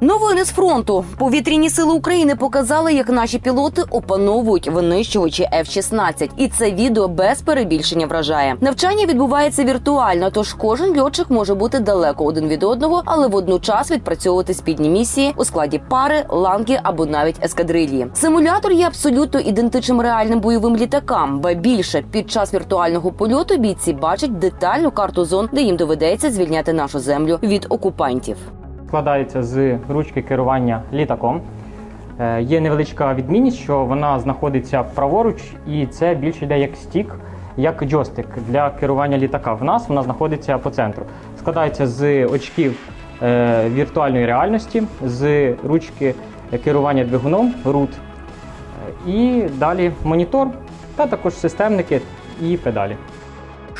Новини з фронту. Повітряні сили України показали, як наші пілоти опановують винищувачі F-16. І це відео без перебільшення вражає. Навчання відбувається віртуально, тож кожен льотчик може бути далеко один від одного, але водночас відпрацьовувати спільні місії у складі пари, ланки або навіть ескадрилії. Симулятор є абсолютно ідентичним реальним бойовим літакам. Ба більше під час віртуального польоту бійці бачать детальну карту зон, де їм доведеться звільняти нашу землю від окупантів. Складається з ручки керування літаком. Е, Є невеличка відмінність, що вона знаходиться праворуч, і це більше йде як стік, як джойстик для керування літака. В нас вона знаходиться по центру. Складається з очків е, віртуальної реальності, з ручки керування двигуном, рут, е, і далі монітор, та також системники і педалі.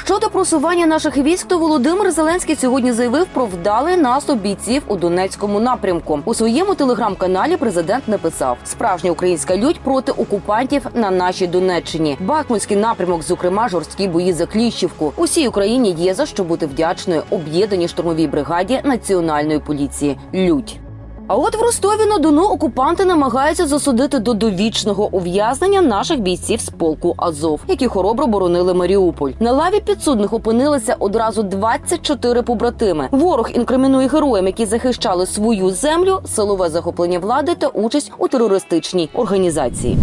Щодо просування наших військ, то Володимир Зеленський сьогодні заявив про вдалий наступ бійців у Донецькому напрямку. У своєму телеграм-каналі президент написав: справжня українська лють проти окупантів на нашій Донеччині. Бахмутський напрямок, зокрема, жорсткі бої за Кліщівку. Усій Україні є за що бути вдячною об'єднаній штурмовій бригаді національної поліції. Лють. А от в Ростові на Дону окупанти намагаються засудити до довічного ув'язнення наших бійців з полку Азов, які хоробро боронили Маріуполь. На лаві підсудних опинилися одразу 24 побратими. Ворог інкримінує героям, які захищали свою землю, силове захоплення влади та участь у терористичній організації.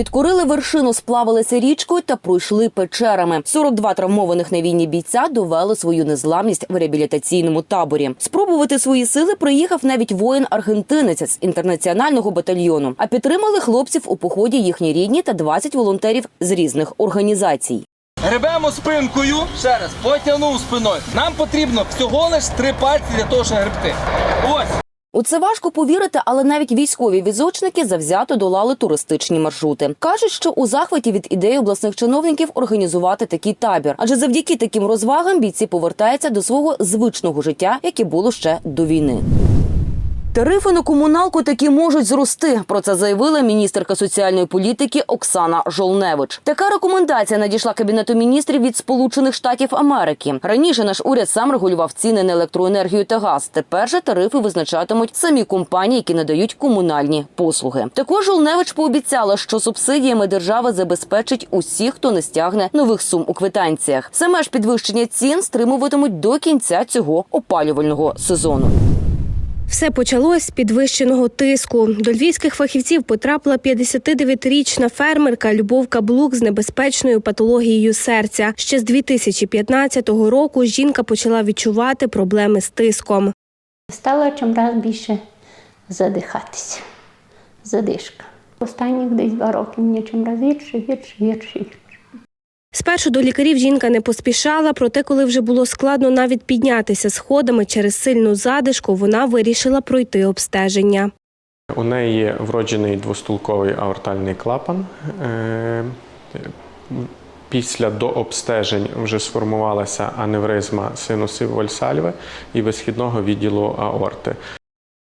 Підкорили вершину, сплавилися річкою та пройшли печерами. 42 травмованих на війні бійця довели свою незламність в реабілітаційному таборі. Спробувати свої сили приїхав навіть воїн-аргентинець з інтернаціонального батальйону. А підтримали хлопців у поході їхні рідні та 20 волонтерів з різних організацій. Гребемо спинкою, ще раз, потягнув спиною. Нам потрібно всього лиш три пальці для того, щоб гребти. Ось. У це важко повірити, але навіть військові візочники завзято долали туристичні маршрути. кажуть, що у захваті від ідеї обласних чиновників організувати такий табір, адже завдяки таким розвагам бійці повертаються до свого звичного життя, яке було ще до війни. Тарифи на комуналку таки можуть зрости. Про це заявила міністерка соціальної політики Оксана Жолневич. Така рекомендація надійшла кабінету міністрів від Сполучених Штатів Америки. Раніше наш уряд сам регулював ціни на електроенергію та газ. Тепер же тарифи визначатимуть самі компанії, які надають комунальні послуги. Також Жолневич пообіцяла, що субсидіями держава забезпечить усіх, хто не стягне нових сум у квитанціях. Саме ж підвищення цін стримуватимуть до кінця цього опалювального сезону. Все почалось з підвищеного тиску. До львівських фахівців потрапила 59-річна фермерка Любов Каблук з небезпечною патологією серця. Ще з 2015 року жінка почала відчувати проблеми з тиском. Стала чимраз більше задихатися. Задишка. Останніх десь два роки мені чимраз гірше, гірше, гірше, гірше. Спершу до лікарів жінка не поспішала, проте, коли вже було складно навіть піднятися сходами через сильну задишку, вона вирішила пройти обстеження. У неї вроджений двостулковий аортальний клапан. Е, Після дообстежень вже сформувалася аневризма синусів вальсальви і висхідного відділу аорти.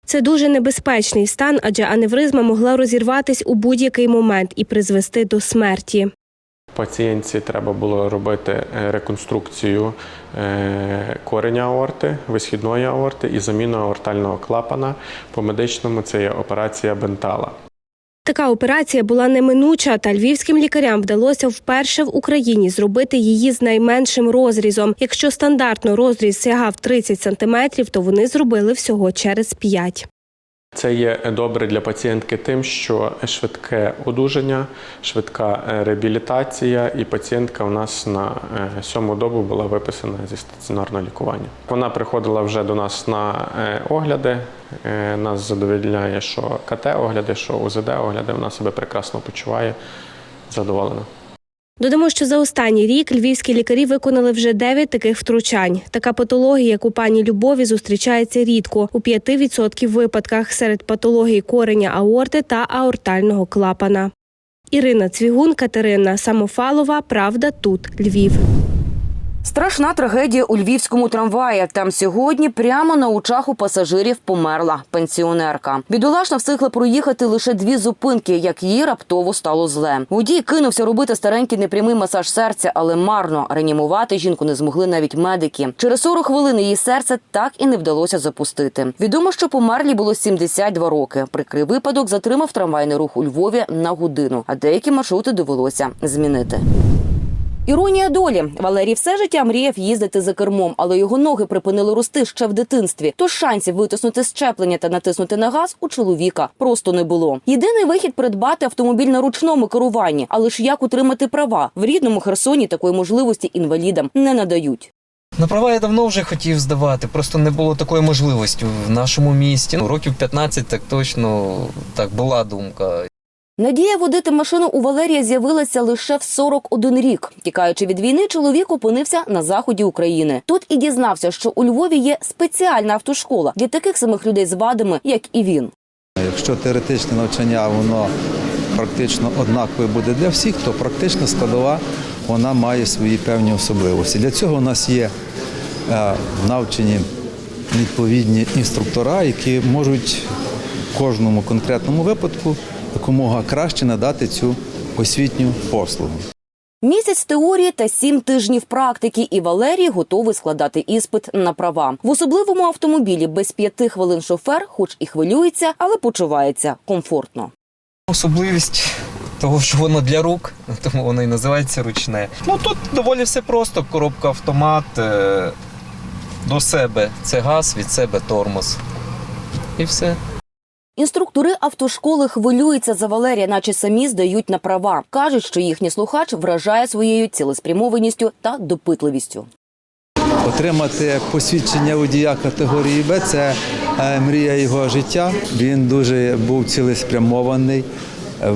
Це дуже небезпечний стан, адже аневризма могла розірватись у будь-який момент і призвести до смерті. Пацієнтці треба було робити е, реконструкцію е, кореня аорти, висхідної аорти і заміну аортального клапана. По медичному це є операція бентала. Така операція була неминуча, та львівським лікарям вдалося вперше в Україні зробити її з найменшим розрізом. Якщо стандартно розріз сягав 30 сантиметрів, то вони зробили всього через 5. Це є добре для пацієнтки тим, що швидке одужання, швидка е, реабілітація, і пацієнтка у нас на е, сьому добу була виписана зі стаціонарного лікування. Вона приходила вже до нас на е, огляди. Нас задовольняє, що КТ-огляди, що УЗД-огляди. Вона себе прекрасно почуває, задоволена. Додамо, що за останній рік львівські лікарі виконали вже 9 таких втручань. Така патологія, як у пані Любові, зустрічається рідко у 5% випадках серед патологій кореня аорти та аортального клапана. Ірина Цвігун, Катерина Самофалова. Правда, тут Львів. Страшна трагедія у львівському трамваї. Там сьогодні прямо на очах у пасажирів померла пенсіонерка. Бідолашна встигла проїхати лише дві зупинки, як їй раптово стало зле. Водій кинувся робити старенький непрямий масаж серця, але марно реанімувати жінку не змогли навіть медики. Через 40 хвилин її серце так і не вдалося запустити. Відомо, що померлі було 72 роки. Прикрий випадок затримав трамвайний рух у Львові на годину, а деякі маршрути довелося змінити. Іронія долі Валерій все життя мріяв їздити за кермом, але його ноги припинили рости ще в дитинстві. Тож шансів витиснути щеплення та натиснути на газ у чоловіка просто не було. Єдиний вихід придбати автомобіль на ручному керуванні, але ж як утримати права в рідному Херсоні такої можливості інвалідам не надають. На права я давно вже хотів здавати, просто не було такої можливості в нашому місті. Ну, років 15 так точно так була думка. Надія водити машину у Валерія з'явилася лише в 41 рік. Тікаючи від війни, чоловік опинився на заході України. Тут і дізнався, що у Львові є спеціальна автошкола для таких самих людей з вадами, як і він. Якщо теоретичне навчання воно практично однакове буде для всіх, то практична складова вона має свої певні особливості. Для цього у нас є е, навчені відповідні інструктора, які можуть в кожному конкретному випадку якомога краще надати цю освітню послугу. Місяць теорії та сім тижнів практики, і Валерій готовий складати іспит на права. В особливому автомобілі без п'яти хвилин шофер, хоч і хвилюється, але почувається комфортно. Особливість того, що воно для рук, тому воно і називається ручне. Ну тут доволі все просто. Коробка автомат е, до себе це газ, від себе тормоз. І все. Інструктори автошколи хвилюються за Валерія, наче самі здають на права. кажуть, що їхній слухач вражає своєю цілеспрямованістю та допитливістю. Отримати посвідчення водія категорії Б це е, мрія його життя. Він дуже був цілеспрямований, е,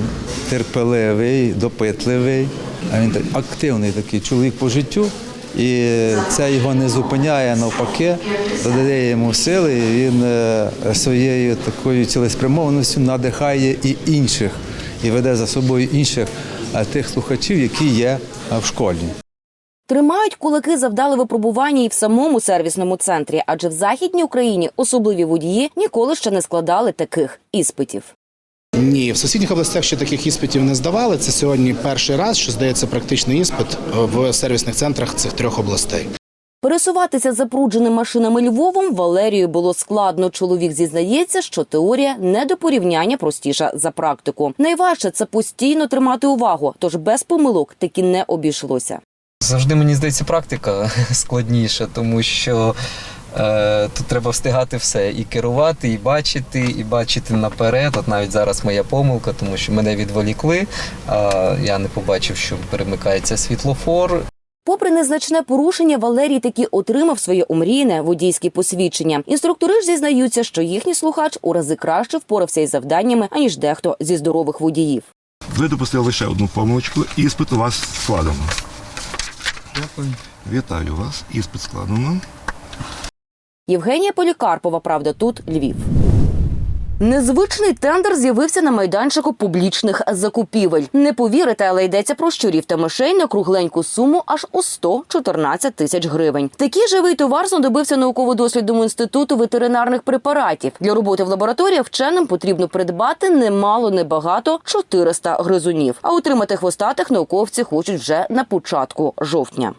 терпеливий, допитливий. Він активний такий чоловік по життю. І це його не зупиняє навпаки, додає йому сили. і Він е, своєю такою цілеспрямованістю надихає і інших, і веде за собою інших е, тих слухачів, які є е, в школі. Тримають кулаки за вдале випробування і в самому сервісному центрі, адже в західній Україні особливі водії ніколи ще не складали таких іспитів. Ні, в сусідніх областях ще таких іспитів не здавали. Це сьогодні перший раз, що здається практичний іспит в сервісних центрах цих трьох областей. Пересуватися запрудженим машинами Львовом Валерію було складно. Чоловік зізнається, що теорія не до порівняння простіша за практику. Найважче це постійно тримати увагу, тож без помилок таки не обійшлося. Завжди мені здається практика складніша, тому що тут треба встигати все і керувати, і бачити, і бачити наперед. От навіть зараз моя помилка, тому що мене відволікли. А я не побачив, що перемикається світлофор. Попри незначне порушення, Валерій таки отримав своє омріяне водійське посвідчення. Інструктори ж зізнаються, що їхній слухач у рази краще впорався із завданнями, аніж дехто зі здорових водіїв. Ви допустили лише одну помилочку. Іспит у вас складено. Дякую. Вітаю вас. Іспит складено. Євгенія Полікарпова, правда, тут Львів. Незвичний тендер з'явився на майданчику публічних закупівель. Не повірите, але йдеться про щурів та мишей на кругленьку суму аж у 114 тисяч гривень. Такий живий товар знадобився науково-дослідному інституту ветеринарних препаратів. Для роботи в лабораторії вченим потрібно придбати немало небагато 400 гризунів. А утримати хвостатих науковці хочуть вже на початку жовтня.